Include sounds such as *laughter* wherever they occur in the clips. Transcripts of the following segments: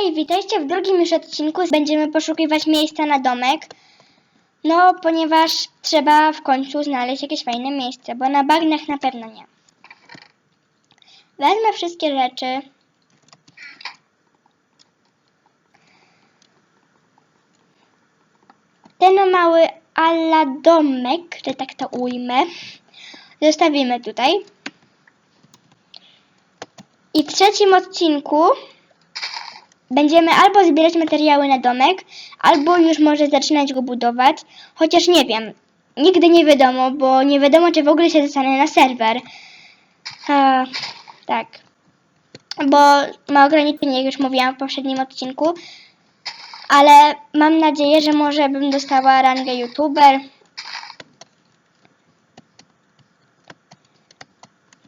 Hej, witajcie w drugim już odcinku. Będziemy poszukiwać miejsca na domek. No, ponieważ trzeba w końcu znaleźć jakieś fajne miejsce, bo na bagnach na pewno nie. Wezmę wszystkie rzeczy. Ten mały ala domek, że tak to ujmę, zostawimy tutaj. I w trzecim odcinku będziemy albo zbierać materiały na domek, albo już może zaczynać go budować. Chociaż nie wiem. Nigdy nie wiadomo, bo nie wiadomo, czy w ogóle się dostanę na serwer. A, tak. Bo ma ograniczenie, jak już mówiłam w poprzednim odcinku. Ale mam nadzieję, że może bym dostała rangę youtuber.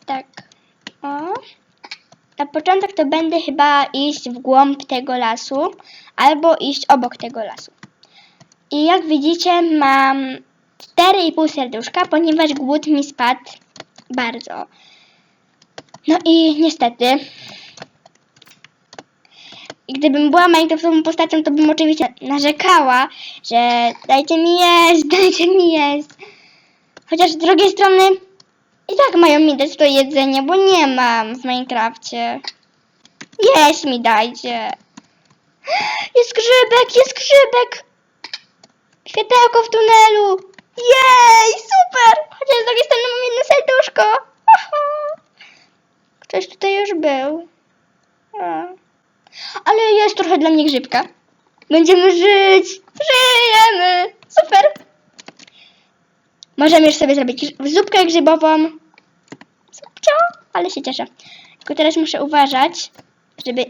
Tak. O. Na początek to będę chyba iść w głąb tego lasu, albo iść obok tego lasu. I jak widzicie, mam 4,5 serduszka, ponieważ głód mi spadł bardzo. No i niestety. Gdybym była Minecraftową postacią, to bym oczywiście narzekała, że dajcie mi jeść, *laughs* dajcie mi jeść. Chociaż z drugiej strony i tak mają mi dać to jedzenie, bo nie mam w Minecrafcie. Jeść mi dajcie. Jest grzybek, jest grzybek. Światełko w tunelu. Jej, super. Chociaż z drugiej strony mam jedno serduszko. Ktoś tutaj już był. Ale jest trochę dla mnie grzybka. Będziemy żyć. Żyjemy. Super. Możemy już sobie zrobić zupkę grzybową. Ale się cieszę. Tylko teraz muszę uważać, żeby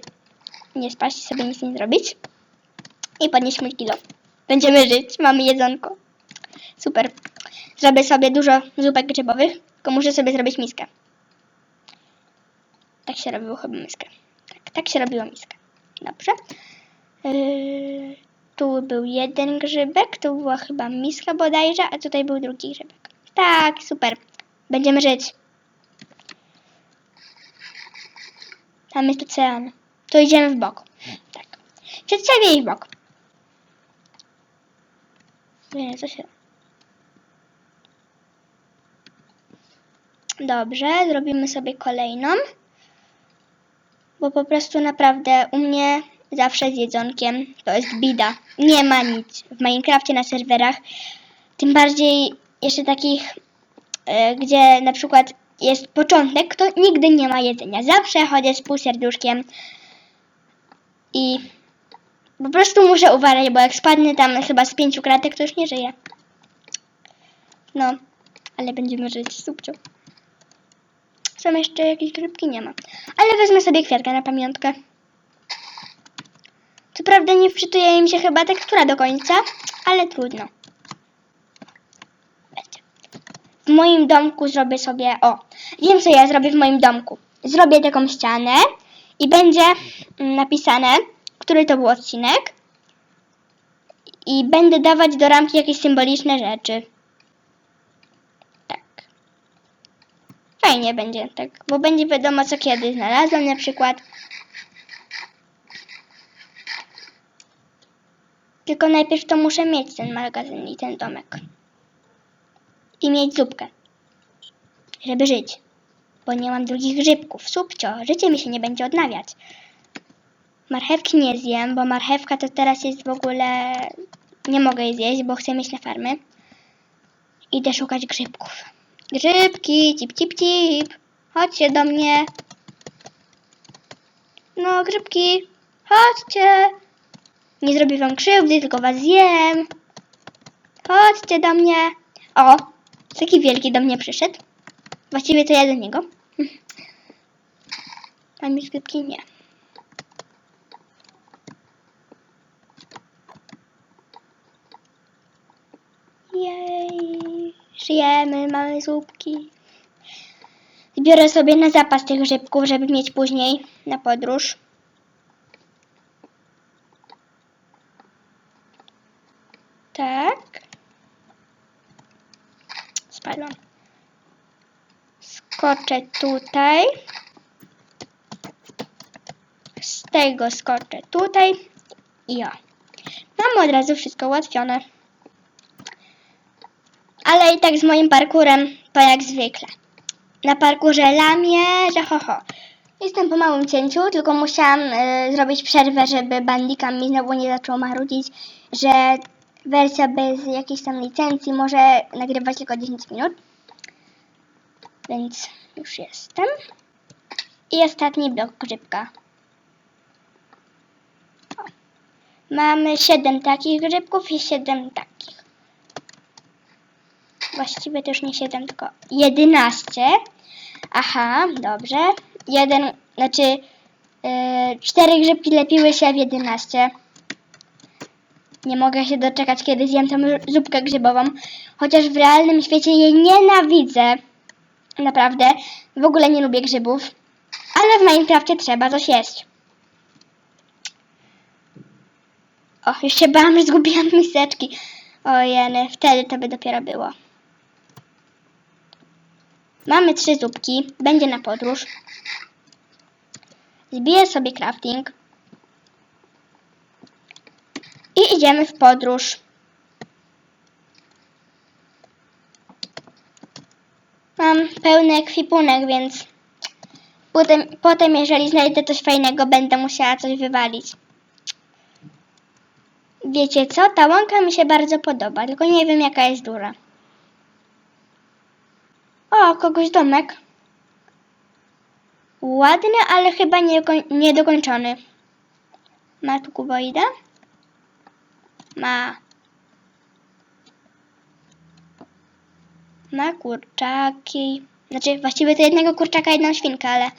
nie spaść i sobie nic nie zrobić. I podnieść mój kilo. Będziemy żyć, mamy jedzonko. Super. Zrobię sobie dużo zupek grzybowych, tylko muszę sobie zrobić miskę. Tak się robiło chyba miskę. Tak, tak się robiło miskę. Dobrze. Yy, tu był jeden grzybek, tu była chyba miska bodajże, a tutaj był drugi grzybek. Tak, super. Będziemy żyć. Tam jest ocean. To idziemy w bok. Tak. Ich w bok. Nie, co się... Dobrze, zrobimy sobie kolejną. Bo po prostu naprawdę u mnie zawsze z jedzonkiem to jest bida. Nie ma nic w Minecrafcie na serwerach. Tym bardziej jeszcze takich, e, gdzie na przykład jest początek, to nigdy nie ma jedzenia. Zawsze chodzę z pół serduszkiem i po prostu muszę uważać, bo jak spadnę tam chyba z pięciu kratek, to już nie żyję. No, ale będziemy żyć subcią. Są jeszcze jakieś grzybki? Nie ma. Ale wezmę sobie kwiatka na pamiątkę. Co prawda nie wczytuje im się chyba tekstura do końca, ale trudno. W moim domku zrobię sobie, o, wiem co ja zrobię w moim domku. Zrobię taką ścianę i będzie mm, napisane, który to był odcinek. I będę dawać do ramki jakieś symboliczne rzeczy. Tak. Fajnie będzie, tak, bo będzie wiadomo co kiedy znalazłam na przykład. Tylko najpierw to muszę mieć ten magazyn i ten domek. I mieć zupkę. Żeby żyć. Bo nie mam drugich grzybków. Subcio, życie mi się nie będzie odnawiać. Marchewki nie zjem, bo marchewka to teraz jest w ogóle... Nie mogę jej zjeść, bo chcę mieć na farmy. Idę szukać grzybków. Grzybki, cip, cip, cip. Chodźcie do mnie. No, grzybki, chodźcie. Nie zrobię wam krzywdy, tylko was zjem. Chodźcie do mnie. O, taki wielki do mnie przyszedł. Właściwie to ja do niego. A mi skrypki nie. Jej, żyjemy, mamy zupki. Zbiorę sobie na zapas tych grzybków, żeby mieć później na podróż. Tak. Spadłam. Skoczę tutaj. tego skoczę tutaj i o. Mam od razu wszystko ułatwione. Ale i tak z moim parkurem to jak zwykle. Na parkurze lamię, że ho, ho. Jestem po małym cięciu, tylko musiałam y, zrobić przerwę, żeby bandika mi znowu nie zaczął marudzić, że wersja bez jakiejś tam licencji może nagrywać tylko 10 minut. Więc już jestem. I ostatni blok grzybka. Mamy 7 takich grzybków i 7 takich. Właściwie to już nie 7, tylko 11. Aha, dobrze. Jeden, znaczy yy, cztery grzybki lepiły się w 11. Nie mogę się doczekać, kiedy zjem tą zupkę grzybową. Chociaż w realnym świecie jej nienawidzę. Naprawdę. W ogóle nie lubię grzybów. Ale w Minecrafcie trzeba coś jeść. O, już się bałam, że zgubiłam miseczki. Ojeny, wtedy to by dopiero było. Mamy trzy zupki. Będzie na podróż. Zbiję sobie crafting. I idziemy w podróż. Mam pełny ekwipunek, więc potem, potem jeżeli znajdę coś fajnego, będę musiała coś wywalić. Wiecie co? Ta łąka mi się bardzo podoba, tylko nie wiem jaka jest duża. O, kogoś domek. Ładny, ale chyba nie, niedokończony. Ma tu kuboidę? Ma. Ma kurczaki. Znaczy, właściwie to jednego kurczaka, jedną świnkę, ale...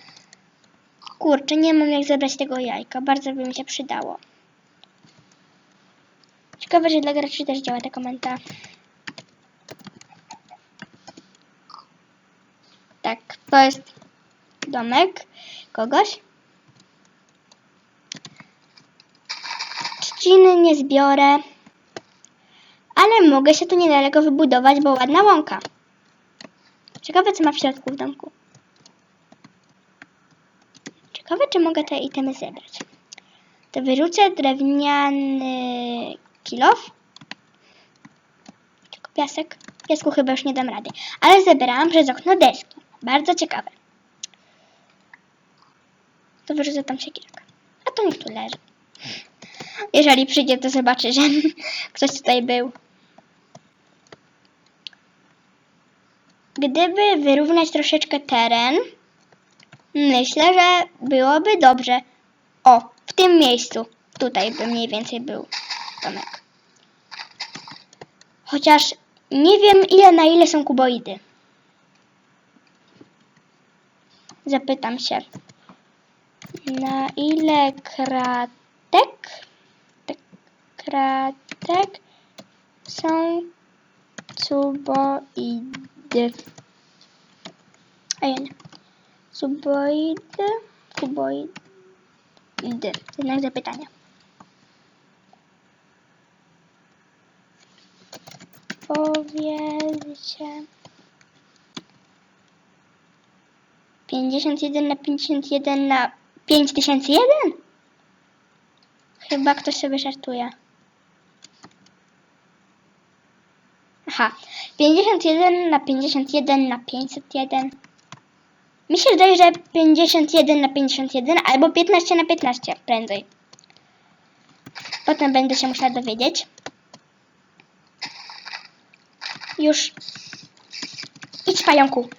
Kurczę, nie mam jak zebrać tego jajka. Bardzo by mi się przydało. Ciekawe, że dla graczy też działa ta komenta. Tak, to jest domek kogoś. Trzciny nie zbiorę, ale mogę się tu niedaleko wybudować, bo ładna łąka. Ciekawe, co ma w środku w domku. Ciekawe, czy mogę te itemy zebrać. To wyrzucę drewniany kilof. Tylko piasek. Piasku chyba już nie dam rady. Ale zebrałam przez okno deski. Bardzo ciekawe. To wyrzucę tam siekierkę. A to niech tu leży. Jeżeli przyjdzie, to zobaczy, że *laughs* ktoś tutaj był. Gdyby wyrównać troszeczkę teren, myślę, że byłoby dobrze. O, w tym miejscu. Tutaj by mniej więcej był domek. Chociaż nie wiem ile na ile są kuboidy. Zapytam się. Na ile kratek? Tak, kratek są cuboidy? A ja nie. Cuboidy, kuboidy. Znak zapytania. Powiedzcie. 51 na 51 na 5001? Chyba ktoś sobie żartuje. Aha. 51 na 51 na 501. Mi się wydaje, że 51 na 51 albo 15 na 15 prędzej. Potem będę się musiała dowiedzieć. Już. Idź pająku.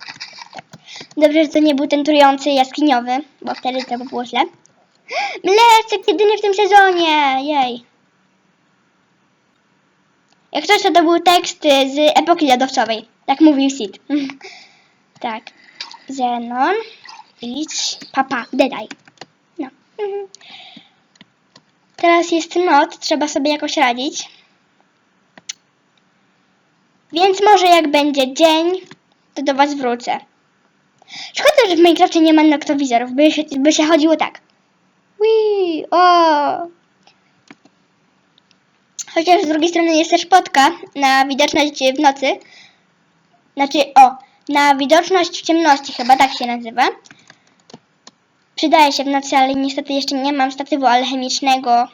Dobrze, że to nie był ten trujący jaskiniowy, bo wtedy to by było źle. *gasps* Mleczek jedyny w tym sezonie! Jej. Jak coś, to to był tekst y, z epoki lodowcowej. Tak mówił Sid. *laughs* tak. Zenon. Idź. Papa, dedaj. No. *laughs* Teraz jest noc, trzeba sobie jakoś radzić. Więc może jak będzie dzień, to do was wrócę. Szkoda, że w Minecrafcie nie ma noktowizorów, by się, by się chodziło tak. Wii, o. Chociaż z drugiej strony jest też potka na widoczność w nocy. Znaczy, o, na widoczność w ciemności, chyba tak się nazywa. Przydaje się w nocy, ale niestety jeszcze nie mam statywu alchemicznego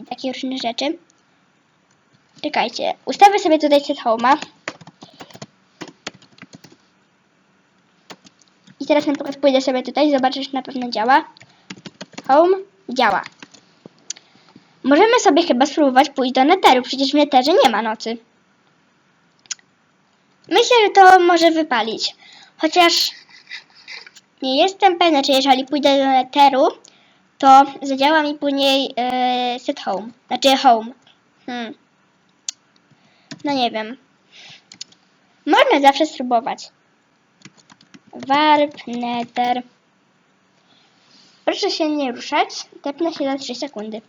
i takich różnych rzeczy. Czekajcie, ustawię sobie tutaj set home'a. I teraz na przykład pójdę sobie tutaj, zobaczysz, czy na pewno działa. Home działa. Możemy sobie chyba spróbować pójść do neteru, przecież w neterze nie ma nocy. Myślę, że to może wypalić. Chociaż nie jestem pewna, czy jeżeli pójdę do neteru, to zadziała mi później e, set home. Znaczy home. Hmm. No nie wiem. Można zawsze spróbować. Warp, nether. Proszę się nie ruszać. Tepnę się za 3 sekundy.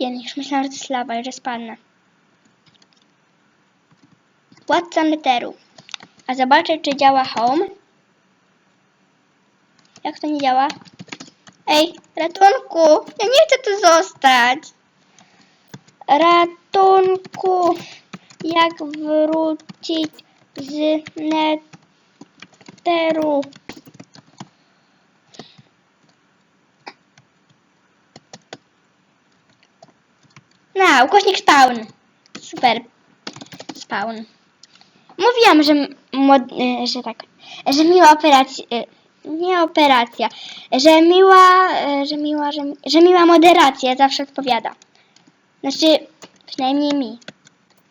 Jen, już myślałam, że to jest lawa i że spadnę. Władca netheru. A zobaczę, czy działa home. Jak to nie działa? Ej, ratunku! Ja nie chcę tu zostać. Ratunku! Jak wrócić z netheru? Na, ukośnik spawn. Super. Spawn. Mówiłam, że, mod, y, że tak, że miła operacja, y, nie operacja, że miła, y, że miła, że, że miła moderacja zawsze odpowiada. Znaczy, przynajmniej mi.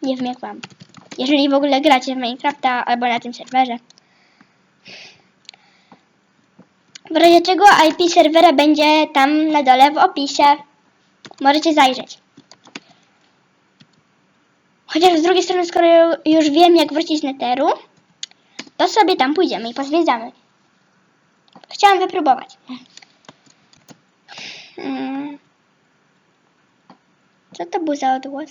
Nie wiem jak wam. Jeżeli w ogóle gracie w Minecrafta albo na tym serwerze. W razie czego IP serwera będzie tam na dole w opisie. Możecie zajrzeć. Chociaż z drugiej strony, skoro już wiem, jak wrócić z neteru, to sobie tam pójdziemy i pozwiedzamy. Chciałam wypróbować. Hmm. Co to był za odgłos?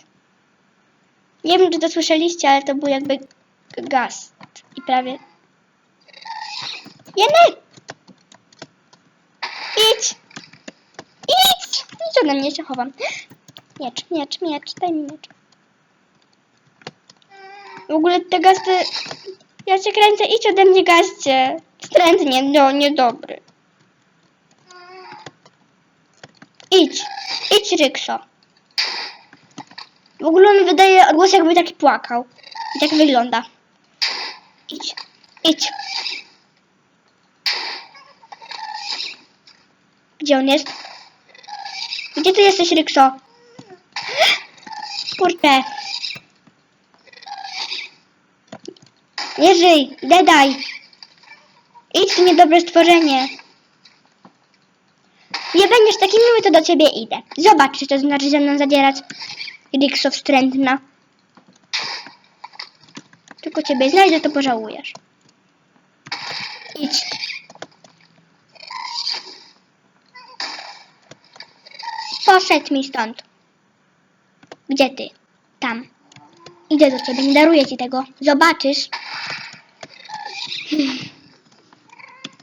Nie wiem, czy to słyszeliście, ale to był jakby gaz. I prawie... Jenek! Idź! Idź! Idź ode mnie, się chowam. Miecz, miecz, miecz, daj mi miecz. W ogóle te gasty... Ja cię kręcę, idź ode mnie gaście. Wstrętnie, no, niedobry. Idź, idź Rykso. W ogóle on wydaje głos jakby taki płakał. I tak wygląda. Idź, idź. Gdzie on jest? Gdzie ty jesteś, Rykso? Kurczę. Nie żyj, dedaj. Idź, niedobre stworzenie. Nie będziesz taki miły, to do ciebie idę. Zobacz, czy to znaczy ze mną zadzierać. Rikso wstrętna. Tylko ciebie znajdę, to pożałujesz. Idź. Poszedł mi stąd. Gdzie ty? Tam. Idę do ciebie, nie daruję ci tego. Zobaczysz.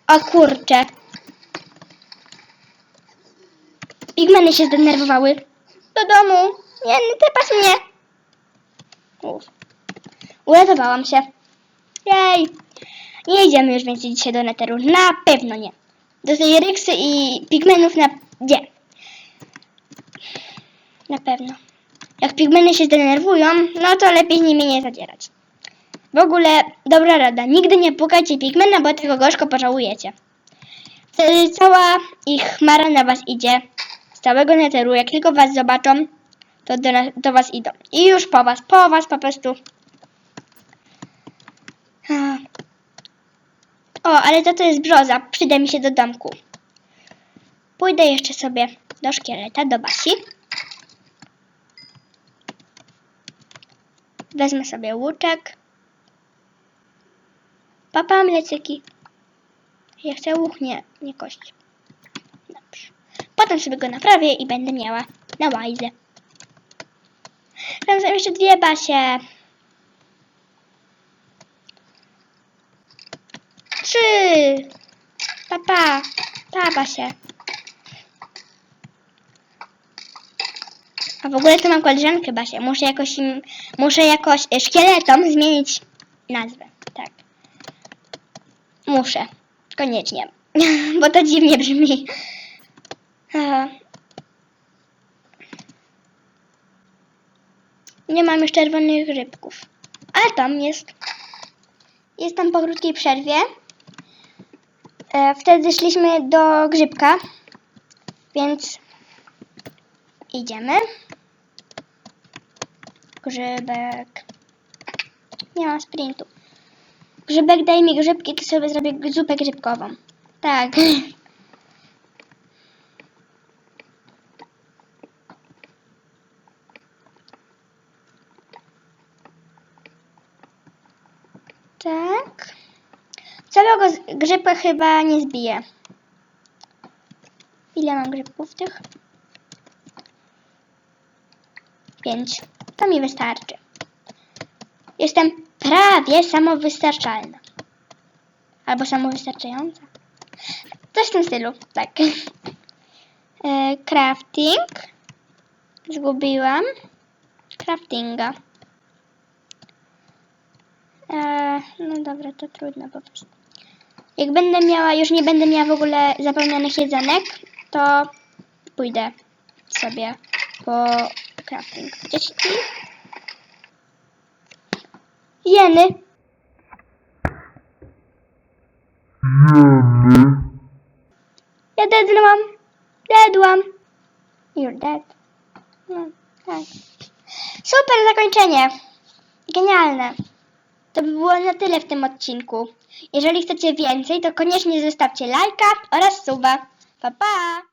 O kurcze. Pigmeny się zdenerwowały. Do domu. Nie, nie tepasz mnie. Uratowałam się. Jej. Nie idziemy już więcej dzisiaj do neteru. Na pewno nie. Do tej ryksy i pigmenów na... Nie. Na pewno. Jak pigmeny się zdenerwują, no to lepiej nimi nie zadzierać. W ogóle, dobra rada, nigdy nie pukajcie pigmena, bo tego gorzko pożałujecie. Cała ich chmara na was idzie. Z całego neteru, jak tylko was zobaczą, to do, nas, do was idą. I już po was, po was po prostu. O, ale to to jest brzoza, przyda mi się do domku. Pójdę jeszcze sobie do szkieleta, do Basi. Wezmę sobie łuczek. Papa, mlecyki. Ja chcę łuk, nie, nie kość. Dobrze. Potem sobie go naprawię i będę miała na łajzę. Tam są jeszcze dwie basie. Trzy. Papa. Pa, basie. A w ogóle to mam koleżankę Basię. Muszę jakoś im, muszę jakoś szkieletom zmienić nazwę. Muszę. Koniecznie. *laughs* Bo to dziwnie brzmi. Nie mam już czerwonych rybków. Ale tam jest. Jest tam po krótkiej przerwie. E, wtedy szliśmy do grzybka. Więc idziemy. Grzybek. Nie mam sprintu. Grzybek, daj mi grzybki, to sobie zrobię zupę grzybkową. Tak. Tak. Całego grzybka chyba nie zbiję. Ile mam grzybków tych? Pięć. To mi wystarczy. Jestem prawie samowystarczalna. Albo samowystarczająca. Coś w tym stylu, tak. *laughs* E, crafting. Zgubiłam. Craftinga. E, no dobra, to trudno po prostu. Jak będę miała, już nie będę miała w ogóle zapełnionych jedzenek, to pójdę sobie po crafting. Dzieci. Jeny. Ja dedłam. Dedłam. You're dead. No, tak. Super zakończenie. Genialne. To by było na tyle w tym odcinku. Jeżeli chcecie więcej, to koniecznie zostawcie lajka oraz suba. Pa pa!